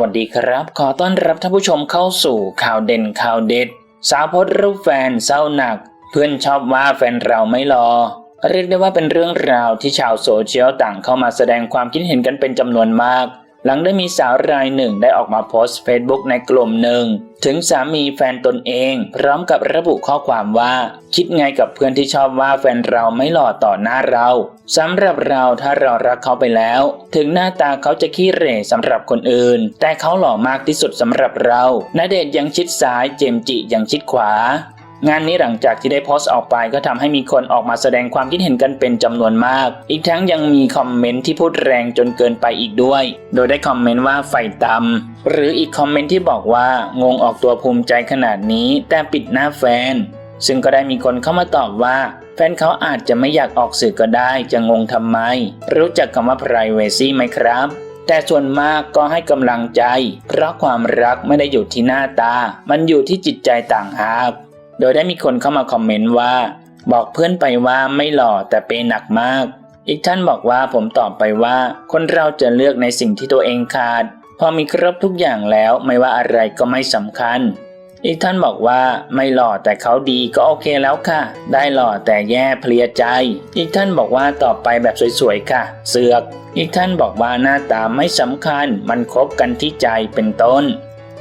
วัสดีครับ ขอต้อนรับท่านผู้ชมเข้าสู่ข่าวเด่นข่าวเด็ด สาวโพสรูปแฟนเศร้าหนัก เพื่อนชอบว่าแฟนเราไม่รอ เรียกได้ว่าเป็นเรื่องราวที่ชาวโซเชียลต่างเข้ามาแสดงความคิดเห็นกันเป็นจำนวนมาก หลังได้มีสาวรายหนึ่งได้ออกมาโพสต์เฟซบุ๊กในกลุ่มหนึ่ง ถึงสามีแฟนตนเอง พร้อมกับระบุข้อความว่า คิดไงกับเพื่อนที่ชอบว่าแฟนเราไม่หล่อต่อหน้าเราสำหรับเราถ้าเรารักเขาไปแล้ว ถึงหน้าตาเขาจะขี้เหร่สำหรับคนอื่น แต่เขาหล่อมากที่สุดสำหรับเราณเดชยังชิดซ้ายเจมจิยังชิดขวา งานนี้หลังจากที่ได้โพสต์ออกไปก็ทำให้มีคนออกมาแสดงความคิดเห็นกันเป็นจำนวนมาก อีกทั้งยังมีคอมเมนต์ที่พูดแรงจนเกินไปอีกด้วย โดยได้คอมเมนต์ว่าไฟตำหรืออีกคอมเมนต์ที่บอกว่างงออกตัวภูมิใจขนาดนี้แต่ปิดหน้าแฟน ซึ่งก็ได้มีคนเข้ามาตอบว่าแฟนเขาอาจจะไม่อยากออกสื่อก็ได้ จะงงทำไม รู้จักคำว่า privacy ไหมครับ แต่ส่วนมากก็ให้กำลังใจ เพราะความรักไม่ได้อยู่ที่หน้าตา มันอยู่ที่จิตใจต่างหาก โดยได้มีคนเข้ามาคอมเมนต์ว่า บอกเพื่อนไปว่าไม่หล่อแต่เปหนักมาก อีกท่านบอกว่าผมตอบไปว่า คนเราจะเลือกในสิ่งที่ตัวเองขาด พอมีครบทุกอย่างแล้วไม่ว่าอะไรก็ไม่สำคัญ อีกท่านบอกว่าไม่หล่อแต่เขาดีก็โอเคแล้วค่ะ ได้หล่อแต่แย่เพลียใจ อีกท่านบอกว่าต่อไปแบบสวยๆค่ะ เสือก อีกท่านบอกว่าหน้าตาไม่สำคัญ มันคบกันที่ใจเป็นต้น